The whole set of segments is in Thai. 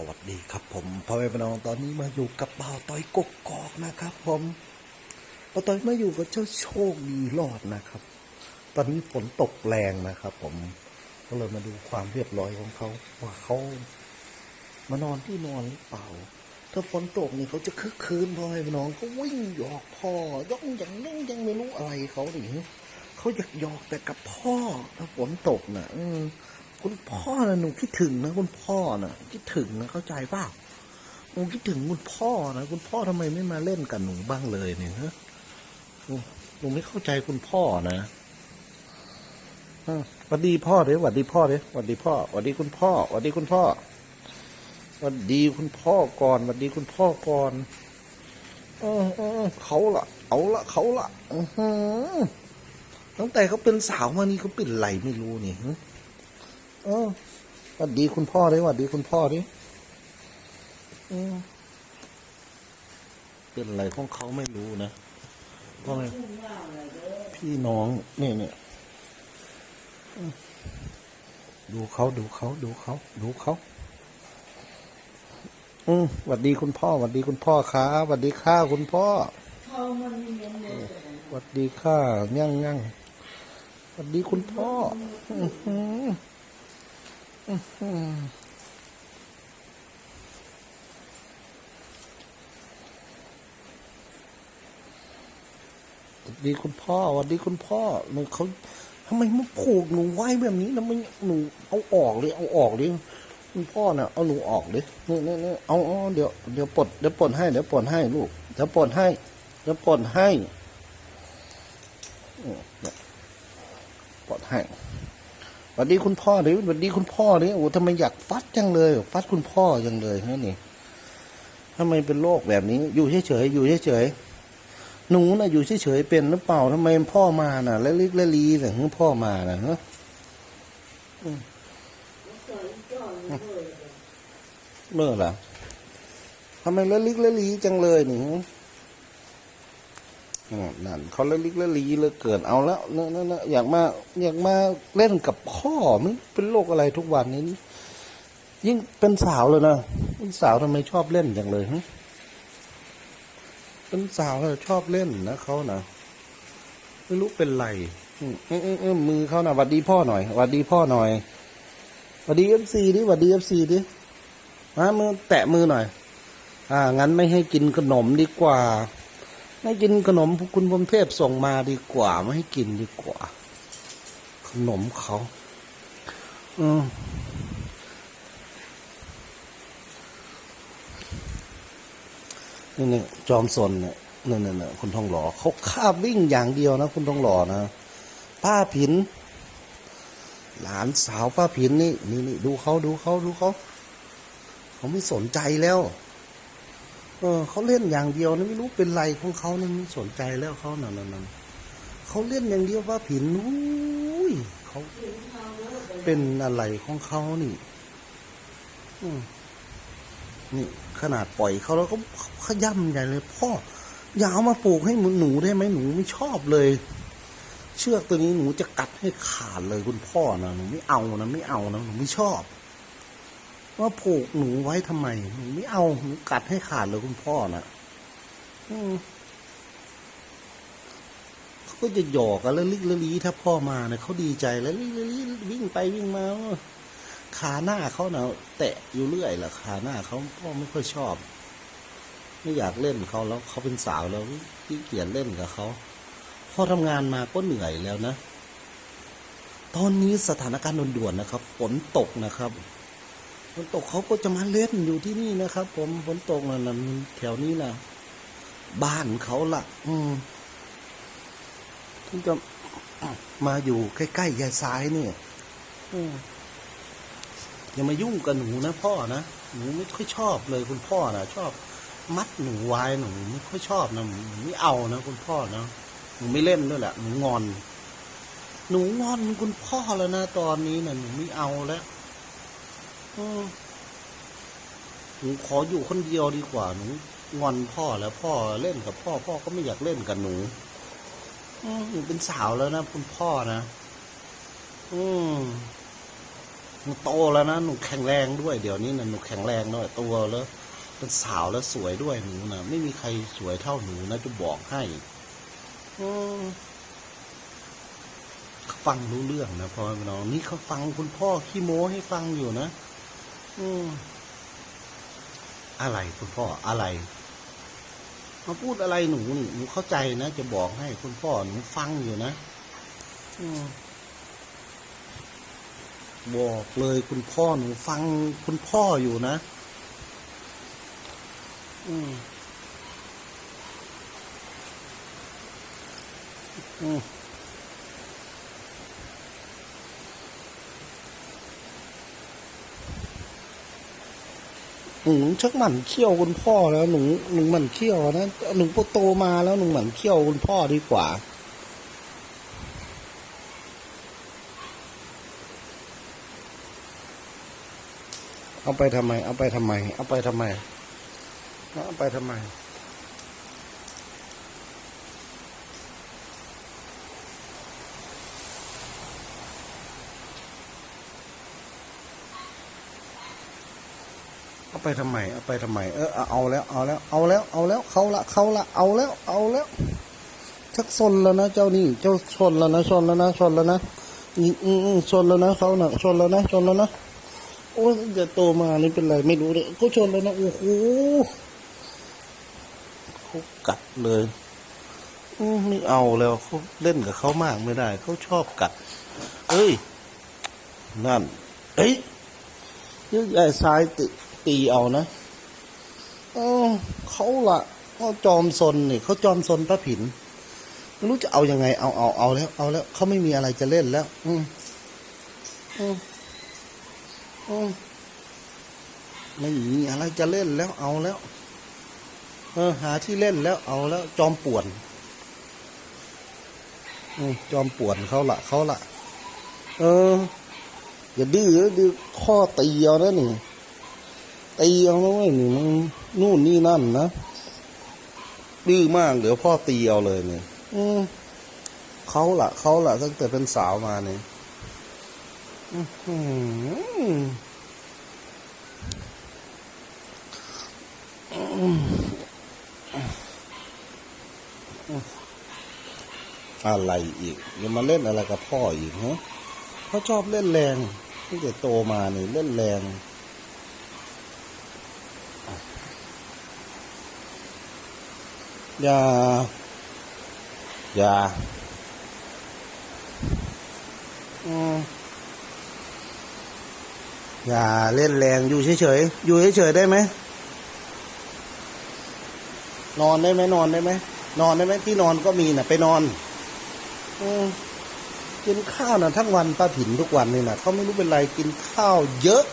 สวัสดีครับผมพ่อแม่พี่น้องตอนนี้มาอยู่กับเบ่าต้อยกกกอกนะครับ ผมเบ่าต้อยมาอยู่กับเจ้าโชคดีรอดนะครับ ตอนนี้ฝนตกแรงนะครับ ผมก็เลยมาดูความเรียบร้อยของเขาว่าเขามานอนที่นอนหรือเปล่า ถ้าฝนตกนี่เขาจะคึกคืนพ่อแม่พี่น้องเขาวิ่งหยอกพ่อย่องอย่างนี้ยังไม่รู้อะไรเขาหนิเขาอยากหยอกแต่กับพ่อถ้าฝนตกน่ะอื คุณพ่อนะหนูคิดถึงนะคุณพ่อนะคิดถึงนะเข้าใจป่าหนูคิดถึงคุณพ่อนะคุณพ่อทำไมไม่มาเล่นกับหนูบ้างเลยเนี่ยฮะหนูไม่เข้าใจคุณพ่อนะอะสวัสดีพ่อเด้สวัสดีพ่อเด้สวัสดีพ่อสวัสดีคุณพ่อสวัสดีคุณพ่อสวัสดีคุณพ่อก่อนสวัสดีคุณพ่อก่อนเออเออเอเขาละเอาละเขาละอือหือตั้งแต่เขาเป็นสาวมานี่เขาเป็นไรไม่รู้นี่ เออสวัสดีคุณพ่อดิสวัสดีคุณพ่อดิอืมเป็นอะไรของเขาไม่รู้นะพ่อแม่พี่น้องเนี่ยเนี่ยดูเขาดูเขาดูเขาดูเขาอืมสวัสดีคุณพ่อสวัสดีคุณพ่อครับสวัสดีข้าคุณพ่อสวัสดีข้ายั่งยั่งสวัสดีคุณพ่อ อือ สวัสดีคุณพ่อสวัสดีคุณพ่อหนูเขาทำไมมาผูกหนูไว้แบบนี้นะมันหนูเอาออกเลยเอาออกเลยคุณพ่อน่ะเอาหนูออกเลยนี่นี่นี่เอาเอาเดี๋ยวเดี๋ยวปลดเดี๋ยวปลดให้เดี๋ยวปลดให้ลูกเดี๋ยวปลดให้เดี๋ยวปลดให้ปลดให้ สวัสดีคุณพ่อดิสวัสดีคุณพ่อดิโอ้ทำไมอยากฟัดจังเลยฟัดคุณพ่อจังเลยฮะนี่ทำไมเป็นโรคแบบนี้ อยู่เฉยๆอยู่เฉยๆหนูน่ะอยู่เฉยๆเป็นหรือเปล่าทำไมพ่อมาน่ะ แล้วลิกแล้วลีแต่ถึงพ่อมาน่ะฮะอืมเมื่อล่ะทำไมละลิกละลีจังเลยนี่ นั่นเขาเละลิกละลีเลยเกิดเอาแล้วเนอะเนอะอยากมาอยากมาเล่นกับพ่อมันเป็นโรคอะไรทุกวันนี้ ยิ่งเป็นสาวเลยนะเป็นสาวทำไมชอบเล่นจังเลยฮะเป็นสาวแล้วชอบเล่นนะเขานะไม่รู้เป็นไรอืมอเออเออมือเขานะหวัดดีพ่อหน่อยหวัดดีพ่อหน่อยหวัดดีเอฟซีดิหวัดดีเอฟซีดิมามือแตะมือหน่อย อ่า งั้นไม่ให้กินขนมดีกว่า ไม่กินขนมคุณพรมเทพส่งมาดีกว่า ไม่ให้กินดีกว่า ขนมเขาอืมนี่นี่จอมสนเนี่ยนี่นี่นี่คุณทองหล่อเขาคาบวิ่งอย่างเดียวนะ คุณทองหล่อนะป้าผิน หลานสาวป้าผินนี่นี่นี่ดูเขาดูเขาดูเขาเขาไม่สนใจแล้ว เออเขาเล่นอย่างเดียวนะไม่รู้เป็นไรของเขานะไม่สนใจแล้วเขานั่นนั่นนั่นเขาเล่นอย่างเดียวว่าผินอุ้ยเขาเป็นอะไรของเขานี่นี่ขนาดปล่อยเขาแล้วเขาขย่ำใหญ่เลยพ่ออย่าเอามาปลูกให้หนูได้ไหมหนูไม่ชอบเลย เชือกตัวนี้หนูจะกัดให้ขาดเลยคุณพ่อนะหนูไม่เอานะไม่เอานะหนูไม่ชอบ ว่าผูกหนูไว้ทำไมหนูไม่เอาหนูกัดให้ขาดเลยคุณพ่อนะอืมเขาก็จะหยอกกันแล้วลิกล้วลีถ้าพ่อมาเนี่ยเขาดีใจแล้วลิกล้วลีวิ่งไปวิ่งมาขาหน้าเขาเนาะแตะอยู่เรื่อยแหละขาหน้าเขาพ่อไม่ค่อยชอบ ไม่อยากเล่นเขาแล้วเขาเป็นสาวแล้วที่เกียจเล่นกับเขาพ่อทำงานมาก็เหนื่อยแล้วนะ ตอนนี้สถานการณ์ด่วนๆนะครับ ฝนตกนะครับ ฝนตกเขาก็จะมาเล่นอยู่ที่นี่นะครับ ผมฝนตกนะนั่นแถวนี้นะบ้านเขาละอืมที่จะมาอยู่ใกล้ๆยายซ้ายเนี่ยอย่ามายุ่งกับหนูนะพ่อนะหนูไม่ค่อยชอบเลยคุณพ่อนะชอบ มัดหนูไว้หนูไม่ค่อยชอบนะหนูไม่เอานะคุณพ่อนะหนูไม่เล่นด้วยแหละหนูงอน หนูงอนคุณพ่อแล้วนะตอนนี้นะหนูไม่เอาแล้ว หนูขออยู่คนเดียวดีกว่าหนูงอนพ่อแล้วพ่อเล่นกับพ่อ พ่อก็ไม่อยากเล่นกับหนูหนูเป็นสาวแล้วนะคุณพ่อนะอืมหนูโตแล้วนะหนูแข็งแรงด้วยเดี๋ยวนี้นะหนูแข็งแรงด้วยตัวแล้วเป็นสาวแล้วสวยด้วยหนูนะไม่มีใครสวยเท่าหนูนะจะบอกให้อืมฟังรู้เรื่องนะพ่อน้องนี่เขาฟังคุณพ่อขี้โม้ให้ฟังอยู่นะ อืมอะไรคุณพ่ออะไร มาพูดอะไรหนูนี่หนูเข้าใจนะจะบอกให้คุณพ่อหนูฟังอยู่นะอืมบอกเลยคุณพ่อหนูฟังคุณพ่ออยู่นะ อืมอืม หนูชักหมั่นเขี้ยวคุณพ่อแล้วหนูหนูหมั่นเขี้ยวนะหนูโตมาแล้วหนูหมั่นเขี้ยวคุณพ่อดีกว่าเอาไปทำไม เอาไปทำไม เอาไปทำไม เอาไปทำไม ไปทำไมเอาไปทำไมเออเอาแล้วเอาแล้วเอาแล้วเอาแล้วเขาละเขาละเอาแล้วเอาแล้วชักซนแล้วนะเจ้านี่เจ้าชนแล้วนะชนแล้วนะชนแล้วนะอืมอืมชนแล้วนะเขาหน่ะชนแล้วนะชนแล้วนะโอ้ยจะโตมานี่เป็นไรไม่รู้เลยเขาชนแล้วนะโอ้โหเขากัดเลยอืมไม่เอาแล้วเขาเล่นกับเขามากไม่ได้เขาชอบกัด เอ้ย นั่น เอ้ยยืดใหญ่ซ้ายตี ตีเอานะเออเขาละเขาจอมซนนี่เขาจอมซนพระผินไม่รู้จะเอายังไงเอาเอาเอาแล้วเอาแล้วเขาไม่มีอะไรจะเล่นแล้ว อืมอืมอืมไม่มีอะไรจะเล่นแล้วเอาแล้ว เออ หาที่เล่นแล้วเอาแล้ว จอมป่วนอืมจอมป่วนเขาละเขาละเออ อย่าดื้อดื้อข้อตีเอานะนี่ ตีเอานะเว้ยนี่มันนู่นนี่นั่นนะดื้อมากเดี๋ยวพ่อตีเอาเลยเนี่ยเขาละเขาละตั้งแต่เป็นสาวมาเนี่ยอะไรอีกย่ามาเล่นอะไรกับพ่ออีกฮะเขาชอบเล่นแรงตั้งแต่โตมาเนี่ยเล่นแรง อย่า อย่าอย่าเล่นแรงอยู่เฉยๆ อยู่เฉยๆได้ไหม นอนได้ไหมนอนได้ไหม นอนได้ไหมที่นอนก็มีน่ะ ไปนอนอกินข้าวนะทั้งวันป้าผินทุกวันเลยนะเขาไม่รู้เป็นไรกินข้าวเยอะ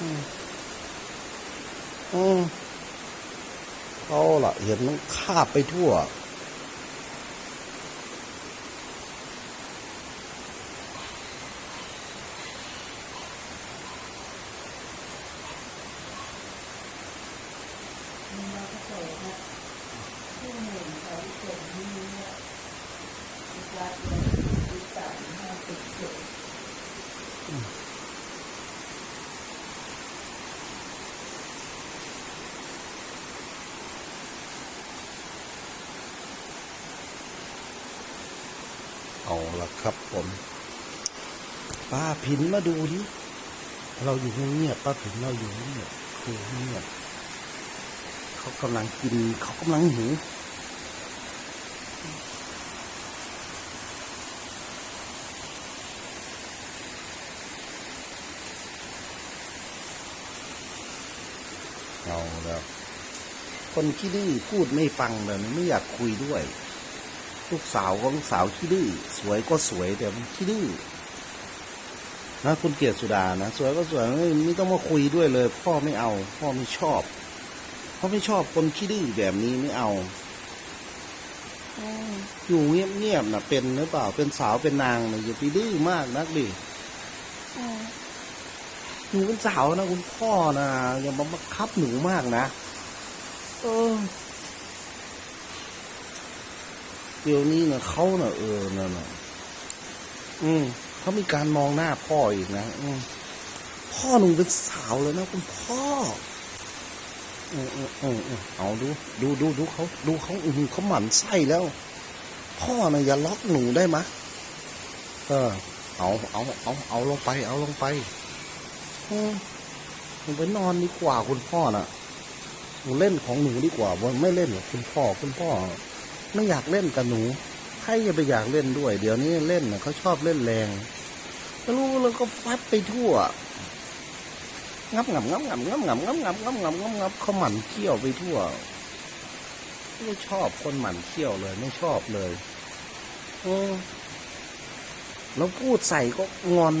อืมอืม เขาล่ะเห็นมันคาบไปทั่ว เอาละครับผมป้าผินมาดูดิเราอยู่เงียบป้าผินเราอยู่เงียบคือเงียบเขากำลังกินเขากำลังหิวเอาแล้ว คนขี้ดื้อพูดไม่ฟังเลยไม่อยากคุยด้วย ลูกสาวก็ลูกสาวขี้ดื้อสวยก็สวยแต่มันขี้ดื้อนะคุณเกียรติสุดานะสวยก็สวยไม่ไม่ต้องมาคุยด้วยเลย พ่อไม่เอา พ่อไม่ชอบพ่อไม่ชอบคนขี้ดื้อแบบนี้ไม่เอาอืมอยู่เงียบๆนะเป็นหรือเปล่าเป็นสาวเป็นนางนะอย่าไปดื้อมากนักดิอืมหนูเป็นสาวนะคุณพ่อนะอย่ามาบังคับหนูมากนะเออ เดี๋ยวนี้นะเขาน่ะเออนั่นน่ะอืมเขามีการมองหน้าพ่ออีกนะอืมพ่อหนูเป็นสาวเลยนะคุณพ่อเออเออเออเออเอาดู ดูดูดูเขาดูเขาอือหือเขาหมั่นไส้แล้ว พ่อน่ะอย่าล็อกหนูได้มะเออ เอาเอาเอาเอาลงไป เอาลงไปอืมหนูไปนอนดีกว่าคุณพ่อน่ะหนูเล่นของหนูดีกว่าว่าไม่เล่นกับคุณพ่อคุณพ่อ ไม่อยากเล่นกับหนู ใครจะไปอยากเล่นด้วย เดี๋ยวนี้เล่นนะเขาชอบเล่นแรงไม่รู้แล้วก็ฟัดไปทั่ว งับงับงับงับงับงับงับงับงับงับงับงับเขาหมั่นเขี้ยวไปทั่ว ไม่ชอบคนหมั่นเขี้ยวเลย ไม่ชอบเลยเออแล้วพูดใส่ก็งอน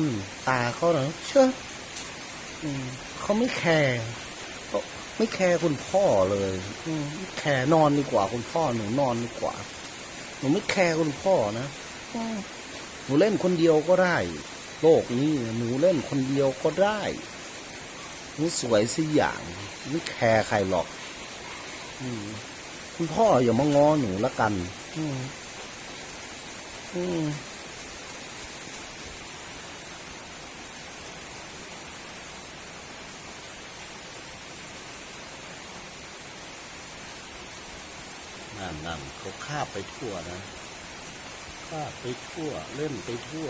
ตาเขาเนอะเชื่อเขาไม่แคร์ ไม่แคร์คุณพ่อเลย อืมแคร์นอนดีกว่าคุณพ่อหนูนอนดีกว่า หนูไม่แคร์คุณพ่อนะอืมหนูเล่นคนเดียวก็ได้ โลกนี้หนูเล่นคนเดียวก็ได้หนูสวยสิอย่างไม่แคร์ใครหรอก อืมคุณพ่ออย่ามางอหนูละกัน อืมอืม นั่นเขาคาบไปทั่วนะคาบไปทั่ว เล่นไปทั่ว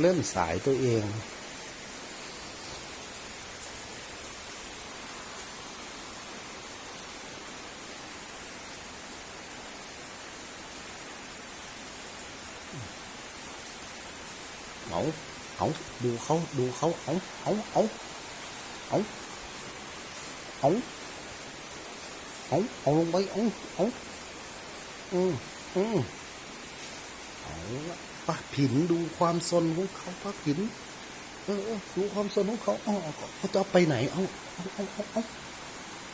เล่นสายตัวเองเอาเอาดูเขาดูเขาเอาเอาเอาเอาเอา เอาเอาลงไปเอาเอาอืมอืมเอาละป้าผินดูความสนของเขาป้าผิน เออดูความสนของเขาอ๋อเขาจะเอาไปไหน เอาเอาเอาเอาเอา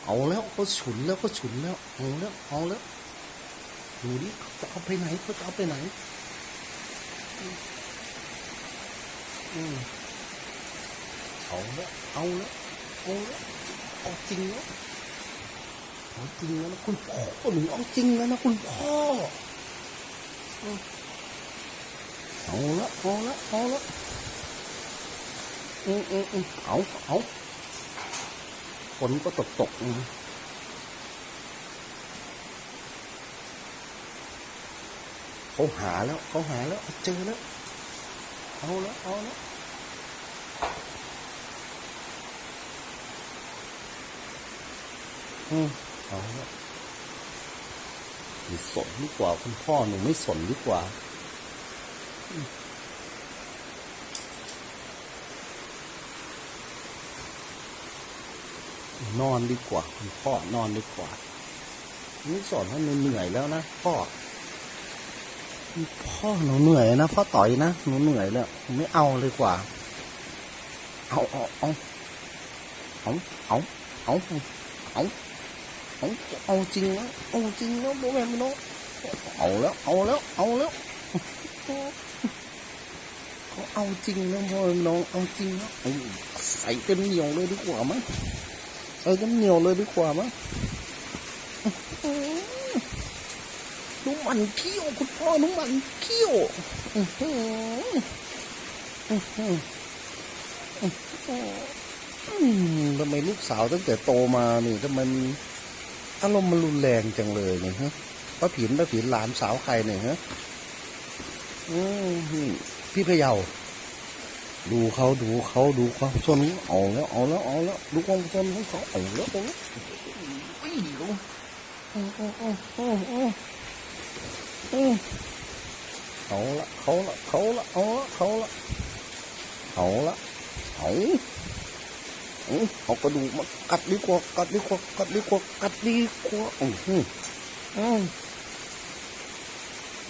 เอาแล้วเขาฉุนแล้วเขาฉุนแล้วเอาแล้วเอาแล้วดูดิเขาจะเอาไปไหนเขาจะเอาไปไหน อืมเอาและเอาละเอาละเอาจริงแล้ว เอาจริงแล้วนะคุณพ่อหนูเอาจริงแล้วนะคุณพ่อเอาละเอาละเอาละอืมอืมอืมเอาเอาฝนก็ตกตกอืมเขาหาแล้วเขาหาแล้วเจอแล้วเอาละเอาละอืม เอาหนูสนดีกว่าคุณพ่อหนูไม่สนดีกว่าอนอนดีกว่าคุณพ่อนอนดีกว่านี่สอนให้หนูเหนื่อยแล้วนะพ่อพ่อหนูเหนื่อยนะพ่อต่อยนะหนูเหนื่อยแล้วหนูไม่เอาเลยกว่า เอาเอาเอาเอาเอาเอา เอาเอาจริงแล้วเอาจริงแล้วโบแมนโนเอาแล้วเอาแล้วเอาแล้วเขาเอาจริงแล้วโบแมนโนเอาจริงแล้วเอาใส่เต็มเหนียวเลยดีกว่ามั้งใส่เต็มเหนียวเลยดีกว่ามั้งนูหมันเขี้ยวคุณพ่อนูหมันเขี้ยวอือหืออือหืออือหืออืมทำไมลูกสาวตั้งแต่โตมานี่ทำไมมัน อารมณ์มันรุนแรงจังเลยเนี่ยฮะป้าผินป้าผินหลานสาวใครเนี่ยฮะอืมนี่พี่พะเยาดูเขาดูเขาดูความสนเอาแล้วเอาแล้วเอาแล้วดูความสนของเขาเอาแล้วเอาแล้วอุ้ยดูอืมอืมอืมอืมอืมอืมเอาละเขาละเขาละเอาละเขาละเอาละเอา เอาเอากระดูกมากัดดีกว่ากัดดีกว่ากัดดีกว่ากัดดีกว่าอืมอืมอืม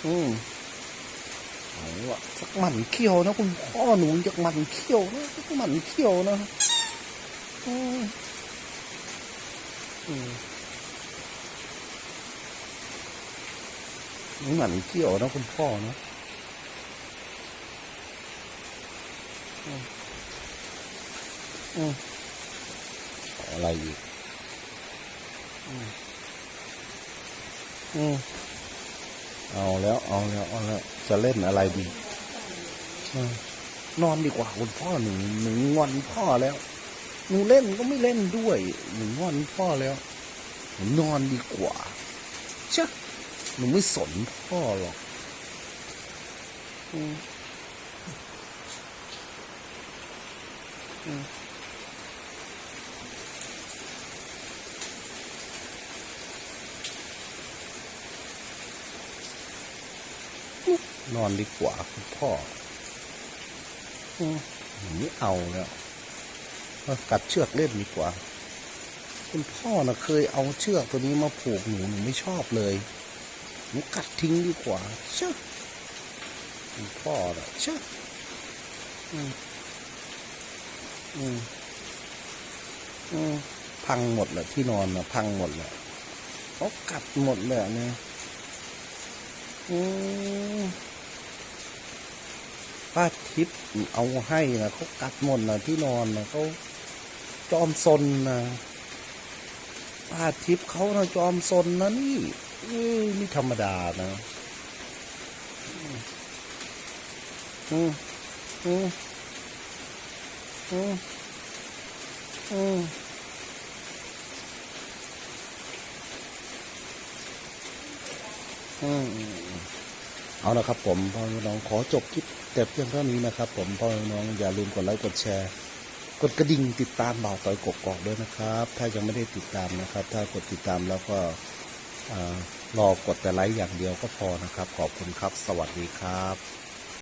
อืมเอาละสักหมันเขี้ยวนะคุณพ่อหนูอยากหมันเขี้ยวนะสักหมันเขี้ยวนะอืมอืมหมันเกี่ยวนะคุณพ่อนะอืมอืม อะไรอีกอืมอืมเอาแล้ว เอาแล้วเอาแล้วจะเล่นอะไรดีเออนอนดีกว่าคุณพ่อหนูหนูงอนพ่อแล้วหนูเล่นก็ไม่เล่นด้วยหนูงอนพ่อแล้วหนูนอนดีกว่าเชะหนูไม่สนพ่อหรอกอืมอืม นอนดีกว่าคุณพ่ออืมนูไม่เอาแล้วเอากัดเชือกเล่นดีกว่า คุณพ่อนะเคยเอาเชือกตัวนี้มาผูกหนูหนูไม่ชอบเลยหนูกัดทิ้งดีกว่าเชื่อคุณพ่อนะเชื่ออืมอืมอืมพังหมดเลยที่นอนนะพังหมดเลยเขากัดหมดเลยอะเนี่ยอืม ป้าทิพย์เอาให้นะเขากัดหมดนะที่นอนนะเขาจอมซนนะป้าทิพย์เขานะจอมซนนะนี่เอ้ยไม่ธรรมดานะอืมอืมอืมอืมเอาละครับผมพ่อน้องขอจบคลิป แต่เพียงเท่านี้นะครับ ผมพ่อแม่น้องอย่าลืมกดไลค์กดแชร์กดกระดิ่งติดตามบ่าวต่อยกกอกด้วยนะครับ ถ้ายังไม่ได้ติดตามนะครับ ถ้ากดติดตามแล้วก็อ่ารอกดแต่ไลค์อย่างเดียวก็พอนะครับ ขอบคุณครับ สวัสดีครับ